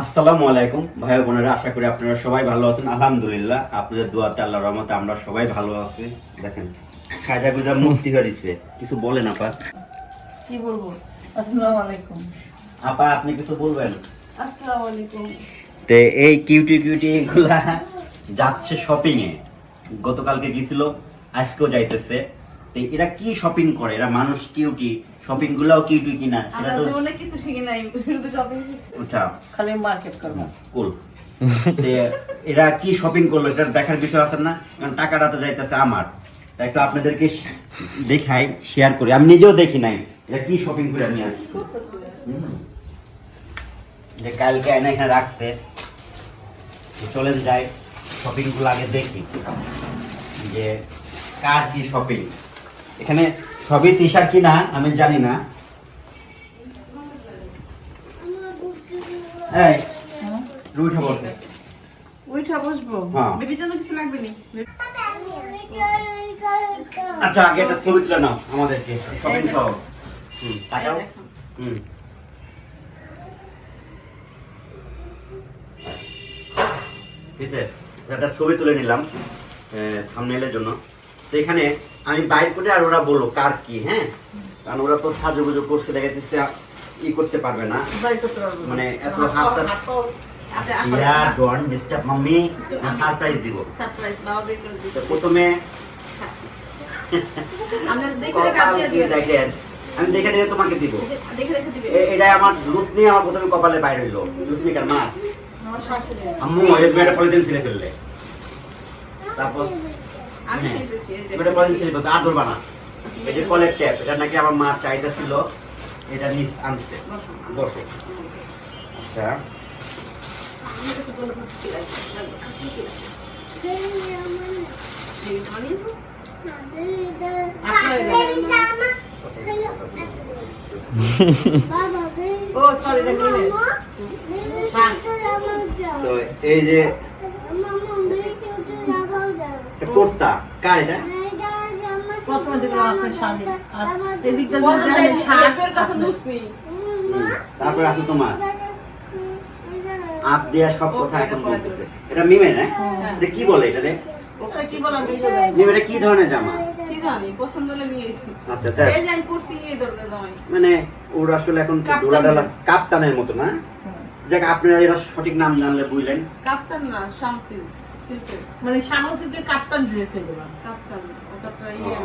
আসসালামু আলাইকুম ভাই বোনেরা আশা করি আপনারা সবাই ভালো আছেন। আলহামদুলিল্লাহ আপনাদের দোয়াতে আল্লাহ রহমতে আমরা সবাই ভালো আছি। দেখেন খাজা গুজা মুক্তি করেছে। কিছু বলেন আপা। কি বলব? আসসালামু আলাইকুম। আপা আপনি কিছু বলবেন? আসসালামু আলাইকুম। তে এই কিউটি কিউটি এগুলা যাচ্ছে শপিং এ। গতকালকে গেছিল আজকেও যাইতেছে। তো এরা কি শপিং করে? এরা মানুষ কিউটি। শপিং গুলাও কিউটি কিনা সেটা আমরা তো জীবনে কিছু শিখি নাই শুধু শপিং আচ্ছা। খালি মার্কেট করব। কুল এরা কি শপিং করল এটা দেখার বিষয় আছে না? কারণ টাকাটা তো যাইতেছে আমার। তাই একটু আপনাদেরকে দেখাই শেয়ার করি। আমি নিজেও দেখি নাই এটা কি শপিং করে নিয়ে আসছি। যে কালকে এনে এখানে রাখছে। তো চলেন যাই শপিংগুলো আগে দেখি। যে কার কি শপিং এখানে সবই শার্ট কিনা আমি জানি না। এই বসবো? হ্যাঁ। বেবির জন্য কিছু লাগবে নি। আচ্ছা আগে একটা ছবি তুলে নাও আমাদেরকে শপিং সহ হুম তাকাও। হুম। ঠিক আছে একটা ছবি তুলে নিলাম থামনেলের জন্য। তো এখানে আমি বাইর করে আর ওরা বলল কার কি হ্যাঁ? কারণ ওরা তো সাজুগুজু করছে দেখা যাচ্ছে ই করতে পারবে না। মানে এত হাত ডোন্ট ডিস্টার্ব মাম্মি সারপ্রাইজ দিব। সারপ্রাইজ বাবা বের করে তো প্রথমে আমরা দেখে কপাল দিয়ে দেখেন। আমি দেখে দেখে তোমাকে দিব। এটা আমার লুস নিয়ে আমার প্রথমে কপালে বাইর হইল। লুস নিয়ে কেন? মা। আম্মু এই মেয়েটা পলিথিন ছিঁড়ে ফেললে। তারপর হ্যাঁ, খাইতেছি এই যে। এবারে পলিথিন ছিঁড়ে ফেলতে আর ধরবা না এই যে কলের ট্যাপ এটা নাকি আমার মা চাইতে ছিল এটা বসো। আচ্ছা? এই তো? এটা যে এটা কোর্তা। কার এটা? প্রথমে দেখলাম আপনার স্বামী আর এদিকটা দিয়ে যায় শার্টের নুসনি তারপরে আসো তোমার। আপ দেয়া সব কথা এখন বলতেছে। এটা মিমে না এটা কি বলে এটা রে ওটা কি বলা? মিমে এটা কি ধরনের জামা? কি জানি? পছন্দ হলে নিয়ে এসেছি আচ্ছা আচ্ছা। এই এই ধরনের মানে ওর আসলে এখন। কাপ্তানের মতো না? যাক আপনারা এরা সঠিক নাম জানলে বুঝলেন। কাপ্তান না মানে শ্যামল সিল্কের কাপ্তান ড্রেস এগুলো। কাপ্তান ও কাপ্তান ইয়ে।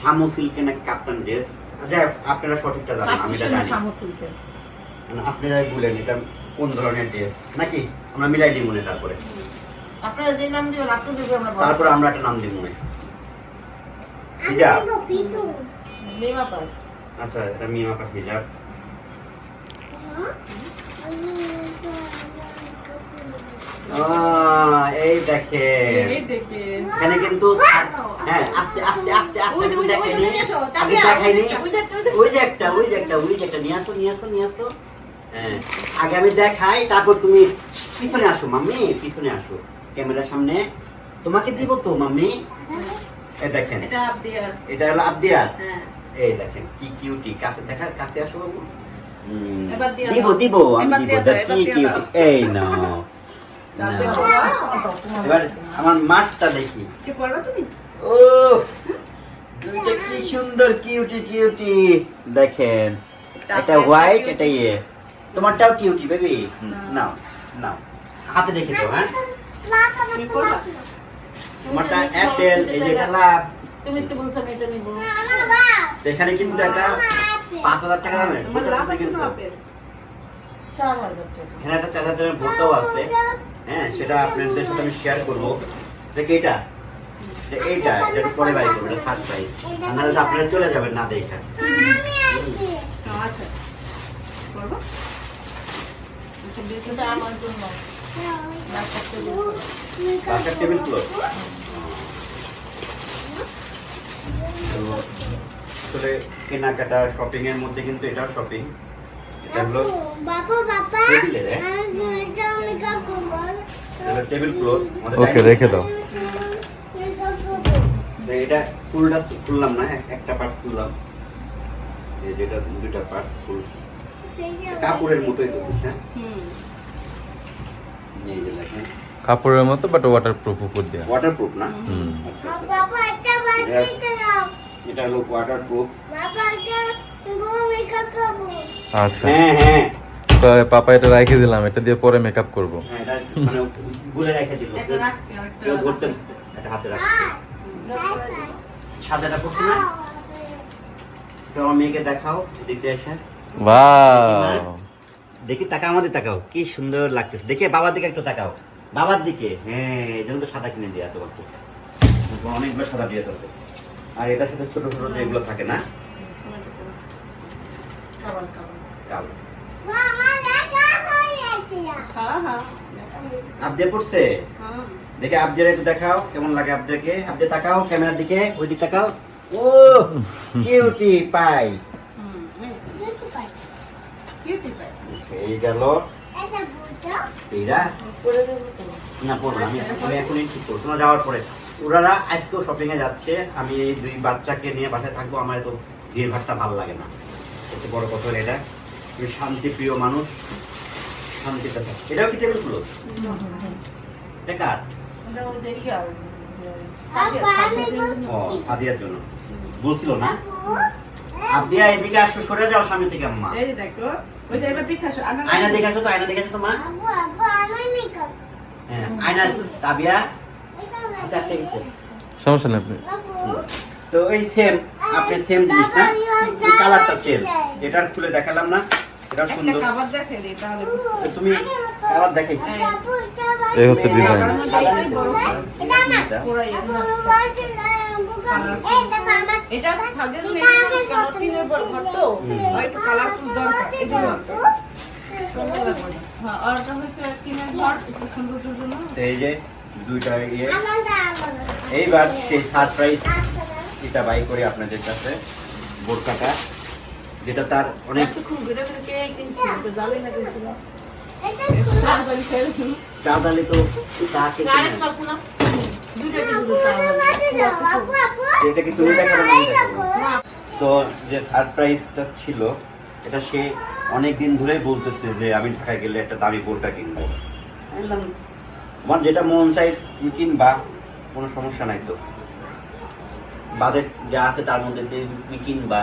শামু সিল্কে নাকি কাপ্তান ড্রেস হোক, আপনারা সঠিকটা জানেন আমি এটা জানি। শ্যামল সিল্কের। মানে আপনারাই বলেন এটা কোন ধরনের ড্রেস নাকি? আমরা মিলাই দিই মনে তারপরে। আপনারা যে নাম দিবেন আপনি দিবেন আমরা তারপরে আমরা একটা নাম দিই মনে হিজাব। আচ্ছা এটা মিমা পাখি হিজাব। আহ, এই দেখে। এখানে কিন্তু হ্যাঁ আস্তে আস্তে আস্তে আস্তে ওই যে, আগে দেখাইনি ওই একটা ওই যে একটা ওই যে একটা। নিয়ে আসো নিয়ে আসো নিয়ে আসো। হ্যাঁ আগে আমি দেখাই তারপর তুমি পিছনে আসো মাম্মি পিছনে আসো। ক্যামেরার সামনে। তোমাকে দিব তো মাম্মি। এই দেখেন। এটা আপ দিয়ার এটা হলো আবদিয়া হ্যাঁ। এই দেখেন কি কিউটি কাছে দেখা কাছে আসো বাবু। দিব। দিব আমি দিব। কি কিউটি এই নাও। বাবা, এবার আমার মাঠটা দেখি। ও দুইটা কি সুন্দর কিউটি কিউটি দেখেন এটা হোয়াইট এটা ইয়ে। তোমারটাও কিউটি বেবি নাও নাও। হাতে দেখে দাও হ্যাঁ? তোমারটা অ্যাপেল এই যে লাভ তুমি তো বলছো আমি এটা নিব। এখানে কিন্তু একটা পাঁচ হাজার টাকা দামের তোমার লাভ কিন্তু আপেল চার হাজার টাকা। এখানে একটা চার হাজার টাকার বোতল আছে। হ্যাঁ সেটা আপনাদের সাথে আমি শেয়ার করব। দেখে এটা এইটা যেটা পরে বাড়ি করব, এটা সারপ্রাইজ তো আপনারা চলে যাবেন না দেখা। আচ্ছা জন্য বাসার তো, আসলে কেনাকাটা শপিং এর মধ্যে কিন্তু এটাও শপিং বাবা বাবা টেবিলে ক্লথ ওকে রেখে দাও এটা ফুলটা খুললাম না এক- একটা পার্ট খুললাম। এই যেটা দুটা পার্ট ফুল। কাপড়ের মতোই তো হ্যাঁ? এই যে দেখেন। কাপড়ের মতো বাট ওয়াটার প্রুফ উপর দিয়ে। ওয়াটারপ্রুফ না? হুম। আচ্ছা, আচ্ছা। এটা হলো ওয়াটারপ্রুফ আচ্ছা। হ্যাঁ হ্যাঁ। তো পাপা এটা রেখে দিলাম এটা দিয়ে পরে মেকআপ করব। হ্যাঁ, এটা মানে রেখে দিল একটা রাখছি কেউ ঘুরতে রাখছি। সাদাটা না? তো আমার মেয়েকে দেখাও এসে। ওয়াও দেখি তাকাও আমাদের তাকাও। কি সুন্দর লাগতেছে। দেখে বাবার দিকে একটু তাকাও। বাবার দিকে? হ্যাঁ এই জন্য তো সাদা কিনে দিয়ে তোমাকে অনেকগুলো সাদা দিয়ে আর এটার সাথে ছোট ছোট যেগুলো থাকে না খাবার খাবার কালো হ্যাঁ হ্যাঁ আবদে পড়ছে হ্যাঁ। দেখে আবদের একটু দেখাও কেমন লাগে আবদেরকে? আবদে তাকাও ক্যামেরার দিকে ওই দিক তাকাও। ও কিউটি পাই। এই গেল। তো না পড়ব আমি আমি এখনই ঠিক করব। তোমরা যাওয়ার পরে। আজকেও শপিং এ যাচ্ছে। আমি এই দুই বাচ্চাকে নিয়ে বাসায় থাকব আমার এত ভিড় ভাড়টা ভালো লাগে না। সবচেয়ে বড় কথা এটা। আমি শান্তি প্রিয় মানুষ। শান্তিতে থাকি। এটাও কি টেবিলগুলো এটা কার? ওটা ওই যে ও আদিয়ার জন্য। বলছিল না? আদিয়া এদিকে আসো সরে যাও সামনে থেকে আম্মা। এই দেখো ওই যে এবার দেখে আসো আয়না তো আয়না দেখে আসো তো মা। হ্যাঁ আয়না। সমস্যা নেই আপনি তো এই সেম আপনি সেম কালারটা চেঞ্জ এটার খুলে দেখালাম না। এটা সুন্দর। খাবার দেখে দিই তাহলে তুমি কালার দেখাই এই হচ্ছে ডিজাইন এটা সাজের লেগে কেন টিনের উপর ঘর তো একটু কালারফুল দরকার এই জন্য সুন্দর লাগবে হ্যাঁ আর হচ্ছে টিনের ঘর একটু জন্য। এই যে দুইটা ইয়ে। এইবার সেই সারপ্রাইজ এটা বাই করে আপনাদের কাছে। বোরকাটা। যেটা তার অনেক তো। চাঁদালি তাকে এটা কি তুমি যে সারপ্রাইজটা ছিল এটা সে অনেক দিন ধরেই বলতেছে যে আমি ঢাকায় গেলে একটা দামি বোরকা কিনবো। আমি বললাম তোমার যেটা মন চাই তুমি কিনবা কোনো সমস্যা নাই তো। বাজেট যা আছে তার মধ্যে দিয়ে তুমি কিনবা।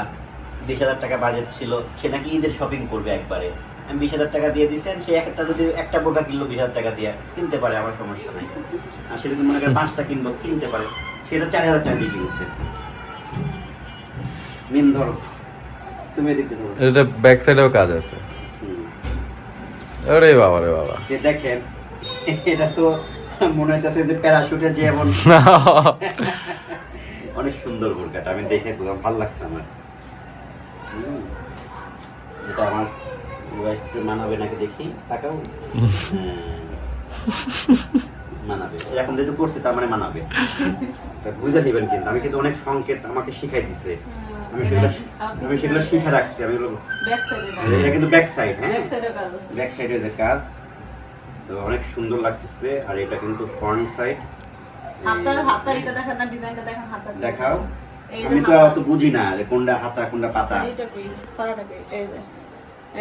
বিশ হাজার টাকা বাজেট ছিল সে নাকি ঈদের শপিং করবে একবারে। আমি বিশ হাজার টাকা দিয়ে দিয়েছেন সে একটা যদি একটা বোরকা কিনলো বিশ হাজার টাকা দিয়ে কিনতে পারে আমার সমস্যা নাই। আর সে যদি মনে করে পাঁচটা কিনবো কিনতে পারে সেটা চার হাজার টাকা দিয়ে কিনছে। মিম ধরো তুমি এদিকে ধরো। এটা ব্যাক সাইডেও কাজ আছে। আরে বাবা রে বাবা। যে দেখেন এটা তো মনে হচ্ছে যে প্যারাশুটে যেমন অনেক সুন্দর বোরকাটা আমি দেখে খুব ভালো লাগছে আমার। এটা আমার ওয়াইফকে মানাবে নাকি দেখি তাকাও। হ্যাঁ। মানাবে। এখন যেহেতু করছে তার মানে মানাবে। বুঝে নেবেন কিন্তু। আমি কিন্তু অনেক সংকেত আমাকে শিখাই দিছে। আমি সেগুলো আমি সেগুলো শিখে রাখছি। আমি এটা কিন্তু ব্যাক সাইড হ্যাঁ? ব্যাক সাইডে কাজ আছে। ব্যাক সাইডে যে কাজ। তো অনেক সুন্দর লাগতেছে। আর এটা কিন্তু ফ্রন্ট সাইড হাতার হাতার এটা দেখেন না ডিজাইনটা দেখেন হাতার দেখাও। আমি তো অত বুঝি না যে কোনটা হাতা কোনটা পাতা। এইটা কই পাড়াটা কই এই যে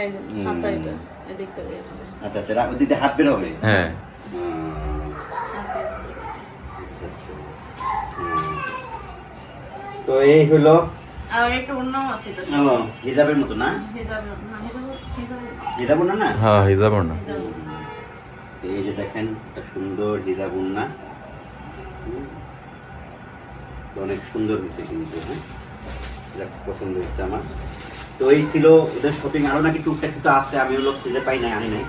এই যে হাতা এটা দেখতে পাই আচ্ছা আচ্ছা হাত বের হবে? হ্যাঁ। তো এই হলো? আর একটা অন্যও আছে এটা। ও, হিজাবের মতো না? হিজাব না হিজাব না না? হ্যাঁ হিজাব না এই যে দেখেন একটা সুন্দর হিজাব উন্না তো অনেক সুন্দর হয়েছে কিন্তু হ্যাঁ? পছন্দ হয়েছে আমার। তো এই ছিল ওদের শপিং আরও নাকি টুকটাক কিছু আছে, আমি ওগুলো খুঁজে পাই নাই, আনি নাই।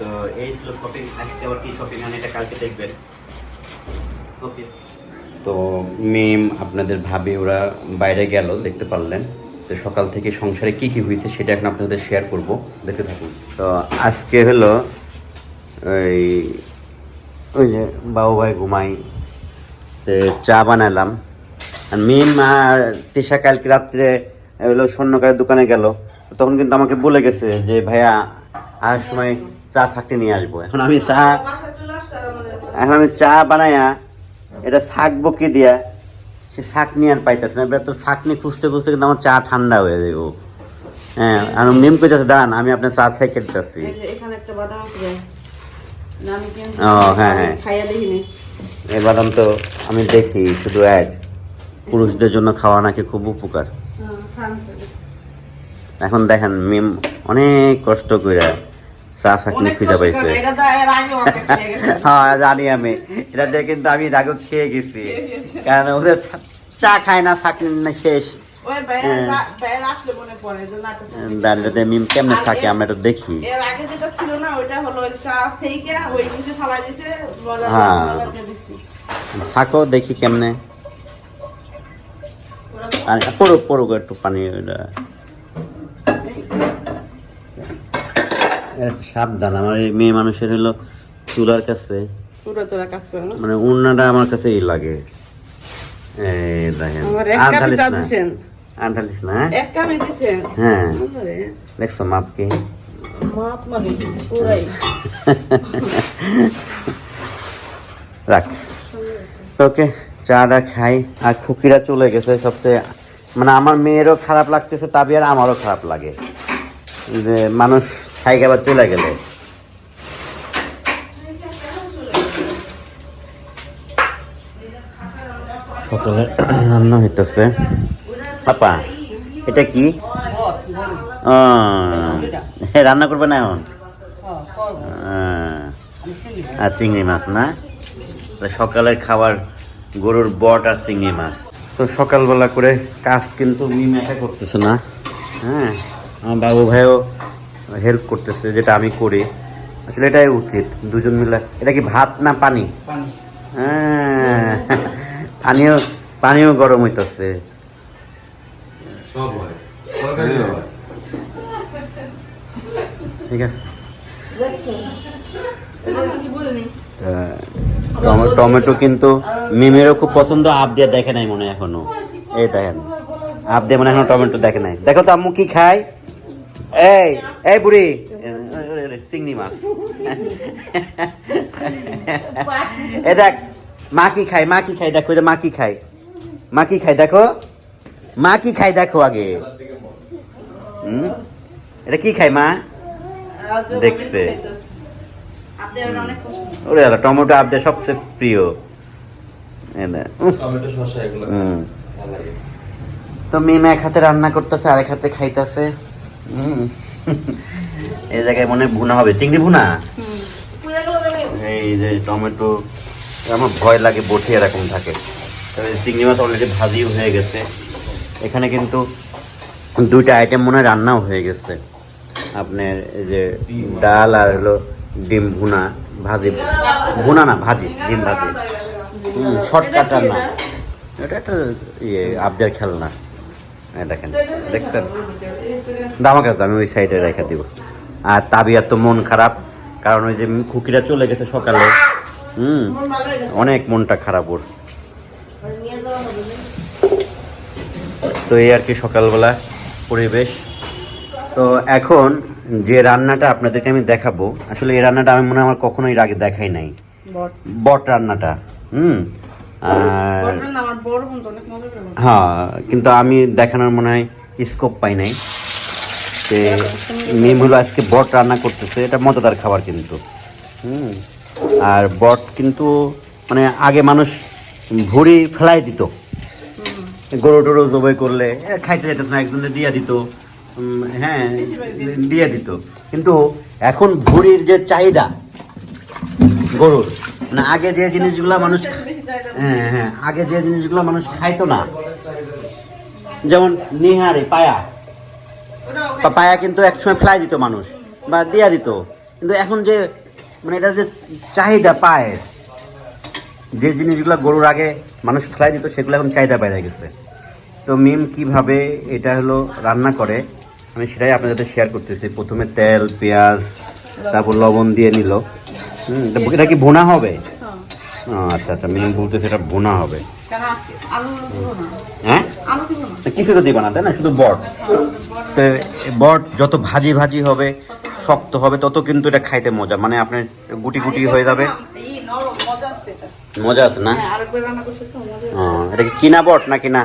তো এই ছিল শপিং আজকে আবার কি শপিং আনি, এটা কালকে দেখবেন। ওকে তো মেম আপনাদের ভাবি, ওরা বাইরে গেল, দেখতে পারলেন। তো সকাল থেকে সংসারে কি কি হয়েছে, সেটা এখন আপনাদের শেয়ার করব। দেখতে থাকুন। তো আজকে হলো, ওই ওই যে বাবু ভাই ঘুমাই চা বানালাম। আর মেম আর তিশা কালকে রাত্রে হলো স্বর্ণকারের দোকানে গেল। তখন কিন্তু আমাকে বলে গেছে যে ভাইয়া আর সময় চা ছাকতে নিয়ে আসব। এখন আমি চা এখন আমি চা বানাইয়া এটা শাকবো কি দিয়া সে শাক নিয়ে আর পাইতেছে না। এবার তো শাক নিয়ে খুঁজতে খুঁজতে কিন্তু আমার চা ঠান্ডা হয়ে যাব হ্যাঁ আর মেম কইতেছে দাঁড়ান আমি আপনার চা ছাই খেতে ও, হ্যাঁ, হ্যাঁ। এই বাদাম তো আমি দেখি শুধু এক। পুরুষদের জন্য খাওয়া নাকি খুব উপকার। এখন দেখেন মিম অনেক কষ্ট করে চা চাকনি খুঁজে পাইছে। হ্যাঁ জানি আমি। এটা দিয়ে কিন্তু আমি রাগও খেয়ে গেছি। কারণ ওদের চা খায় না চাকনি না শেষ। হ্যাঁ। দাঁড়িয়ে মিম কেমনে থাকে আমরা একটু দেখি। এর আগে যেটা ছিল না ওইটা হলো চা সেইকে ওই নিচে ফালাই দিছে হ্যাঁ। থাকো দেখি কেমনে। পানি পড়ুক পড়ুক একটু পানি ওইটা। সাবধান আমার এই মেয়ে মানুষের হলো চুলার কাছে। মানে উন্নাটা আমার কাছে এই লাগে। এই দেখেন আর ঢালিস না হ্যাঁ? হ্যাঁ। দেখছ মাপ কি? মানে পুরাই। রাখ। ওকে চাটা খাই আর খুকিরা চলে গেছে সবচেয়ে। মানে আমার মেয়েরও খারাপ লাগতেছে তাবি আর আমারও খারাপ লাগে। যে মানুষ ছাই খাবার চলে গেলে। সকালে রান্না হইতেছে। পাপা এটা কি? রান্না করবে না এখন? আর চিংড়ি মাছ না? সকালের খাবার গরুর বট আর চিংড়ি মাছ। তো সকালবেলা করে কাজ কিন্তু মিম একা করতেছে না। হ্যাঁ আমার বাবু ভাইও হেল্প করতেছে যেটা আমি করি। আসলে এটাই উচিত দুজন মিলে। এটা কি ভাত না পানি। হ্যাঁ পানিও পানিও গরম হইতেছে। সব হয়। তরকারি হয়। ঠিক আছে। টমেটো কিন্তু মিমেরও খুব পছন্দ আপ দিয়ে দেখে নাই মনে হয় এখনও। এই দেখেন। আপ দিয়ে মনে এখনও টমেটো দেখে নাই। দেখো তো আম্মু কি খায়। এই এই বুড়ি। এ, এ, এ, চিংড়ি মাছ। এ দেখ মা কি খায় মা কি খায় দেখো মা কি খায়। মা কি খায় দেখো। মা কি খায় দেখো আগে। হুম? এটা কি খায় মা? দেখছে। ওরে আল্লাহ, টমেটো আপনার সবচেয়ে প্রিয়। তো মিম এক হাতে রান্না করতেছে আরেক হাতে খাইতেছে। হুম। এই জায়গায় মনে হয় ভুনা হবে। চিংড়ি ভুনা? এই যে টমেটো আমার ভয় লাগে বটি এরকম থাকে। তবে চিংড়ি মাছ অলরেডি ভাজিও হয়ে গেছে। এখানে কিন্তু দুইটা আইটেম মনে রান্নাও হয়ে গেছে। আপনার এই যে ডাল আর হলো ডিম ভুনা, ভাজি। ভুনা না, ভাজি, ডিম ভাজি। হুম শর্টকাট রান্না এটা একটা ইয়ে আবদের খেলনা। দেখেন, দেখছেন? দামা কাছে আমি ওই সাইডে রেখে দিব। আর তাবিয়ার তো মন খারাপ, কারণ ওই যে খুকিরা চলে গেছে সকালে। হুম, অনেক মনটা খারাপ ওর আর নিয়ে যাওয়া হবে না। তো এই আর কি সকালবেলা পরিবেশ। তো এখন যে রান্নাটা আপনাদেরকে আমি দেখাবো আসলে এই রান্নাটা আমি মনে হয় আমার কখনোই এর আগে দেখাই নাই। বট। রান্নাটা হুম? আর। হ্যাঁ কিন্তু আমি দেখানোর মনে হয় স্কোপ পাই নাই। যে মিম হলো আজকে বট রান্না করতেছে এটা মজাদার খাবার কিন্তু। হুম? আর বট কিন্তু মানে আগে মানুষ ভুড়ি ফেলাই দিত। গরু টরু জবাই করলে খাইতে যেত না, একজনে দিয়ে দিত হ্যাঁ দিয়ে দিত। কিন্তু এখন ভুড়ির যে চাহিদা গরুর মানে আগে যে জিনিসগুলো মানুষ হ্যাঁ হ্যাঁ আগে যে জিনিসগুলো মানুষ খাইতো না, যেমন নিহারি পায়া। পায়া কিন্তু একসময় ফ্লাই দিত মানুষ, বা দিয়া দিত। কিন্তু এখন যে মানে এটা যে চাহিদা পায় যে জিনিসগুলো গরুর আগে মানুষ ফেলাই দিত সেগুলো এখন চাহিদা বেড়ে গেছে। তো মিম কীভাবে এটা হলো রান্না করে আমি সেটাই আপনাদের সাথে শেয়ার করতেছি। প্রথমে তেল পেঁয়াজ তারপর লবণ দিয়ে নিল। হুম এটা- কি ভুনা হবে? আচ্ছা আচ্ছা মিম বলতেছে এটা ভুনা হবে। হ্যাঁ? কিছু তো দিবা না তাই না? শুধু বট। তো বট যত ভাজি ভাজি হবে শক্ত হবে তত কিন্তু এটা খাইতে মজা। মানে আপনার গুটি গুটি হয়ে যাবে এই নরম মজা আছে এটা মজা আছে না? হ্যাঁ এটা কি কিনা বট না কিনা।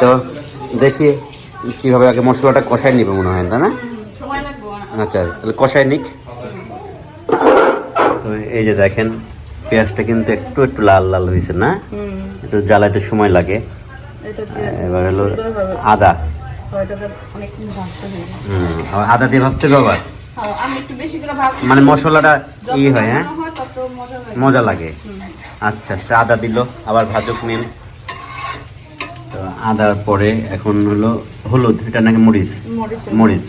তো দেখি কীভাবে আগে মশলাটা কষাই নিবে মনে হয় তাই না? সময় আচ্ছা তাহলে কষাই নিক। তো এই যে দেখেন পেঁয়াজটা কিন্তু একটু একটু লাল লাল হয়েছে না? একটু জ্বালাইতে সময় লাগে। এবার হলো আদা। আদা দিয়ে ভাজতে হবে আবার? হ্যাঁ, মানে মশলাটা ই হয় হ্যাঁ? হয় মজা লাগে। আচ্ছা আচ্ছা আদা দিল আবার ভাজক মিল তো আদার পরে এখন হলো হলুদ এটা নাকি মরিচ? মরিচ।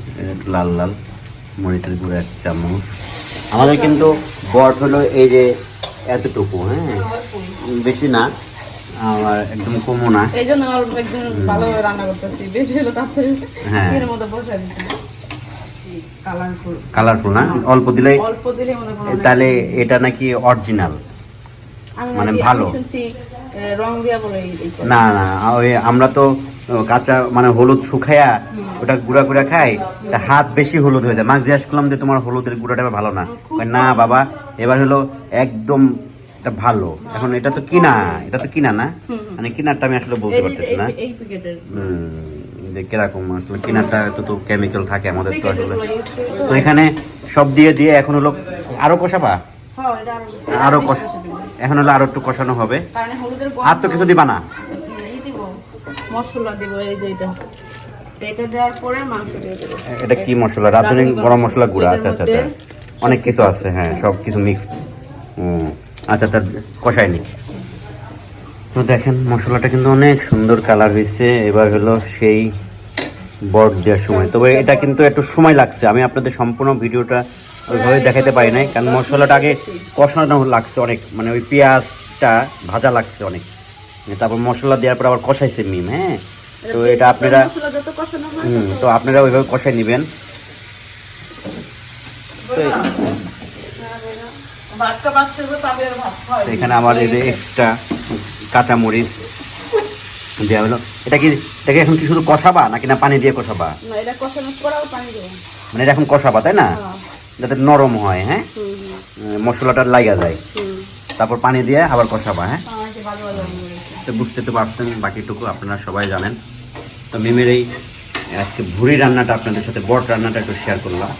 লাল লাল। মরিচের গুঁড়ো এক চামচ। আমাদের কিন্তু বট হলো এই যে এতটুকু হ্যাঁ? বেশি না আমার একদম কমও না। এই জন্য একদিন ভালোভাবে রান্না করতেছি বেশি হলো হ্যাঁ। এর মধ্যে বসে কালারফুল না? অল্প দিলে মনে তাহলে এটা নাকি অরিজিনাল মানে ভালো। না না ওই আমরা তো কাঁচা মানে হলুদ শুকায়া ওটা গুঁড়া গুঁড়া খাই তা হাত বেশি হলুদ হয়ে যায়। মাছ জিজ্ঞাস করলাম যে তোমার হলুদের গুঁড়াটা ভালো না। না বাবা এবার হলো একদম এটা ভালো। এখন এটা তো কিনা এটা তো কিনা না? মানে কিনারটা আমি আসলে বলতে পারতেছি না। হুম, যে কীরকম আসলে কিনারটা একটু তো কেমিক্যাল থাকে আমাদের তো আসলে। তো এখানে সব দিয়ে দিয়ে এখন হলো আরও কষাবা? হ্যাঁ, এটা আরো- আরও কষা এখন হলো আরও একটু কষানো হবে। আর তো কিছু দিবা না? মশলা দিব এই যে এটা। কি মশলা? রাঁধুনি গরম মশলা গুঁড়া। আচ্ছা আচ্ছা আচ্ছা। অনেক কিছু আছে হ্যাঁ সব কিছু মিক্স আচ্ছা তার কষাই নি তো দেখেন মশলাটা কিন্তু অনেক সুন্দর কালার হয়েছে এবার হলো সেই বট দেওয়ার সময়। তবে এটা কিন্তু একটু সময় লাগছে। আমি আপনাদের সম্পূর্ণ ভিডিওটা ওইভাবে দেখাতে পারি নাই কারণ মশলাটা আগে কষানো লাগছে অনেক। মানে ওই পেঁয়াজটা ভাজা লাগছে অনেক। তারপর মশলা দেওয়ার পর আবার কষাইছে মিম হ্যাঁ? তো এটা আপনারা হুম তো আপনারা ওইভাবে কষাই নেবেন। এখানে আমার এই যে এক্সট্রা কাঁচা মরিচ দেওয়া হলো। এটা কি এটাকে এখন কি শুধু কষাবা নাকি না পানি দিয়ে কষাবা? না এটা কষানোর পর পানি দেবো। মানে এটা এখন কষাবা তাই না? হ্যাঁ। যাতে নরম হয় হ্যাঁ? মশলাটা লাগা যায়। তারপর পানি দিয়ে আবার কষাবা হ্যাঁ? করেছে। তো বুঝতে তো পারছেন বাকিটুকু আপনারা সবাই জানেন। তো মিমের এই আজকে ভুড়ি রান্নাটা আপনাদের সাথে বট রান্নাটা একটু শেয়ার করলাম।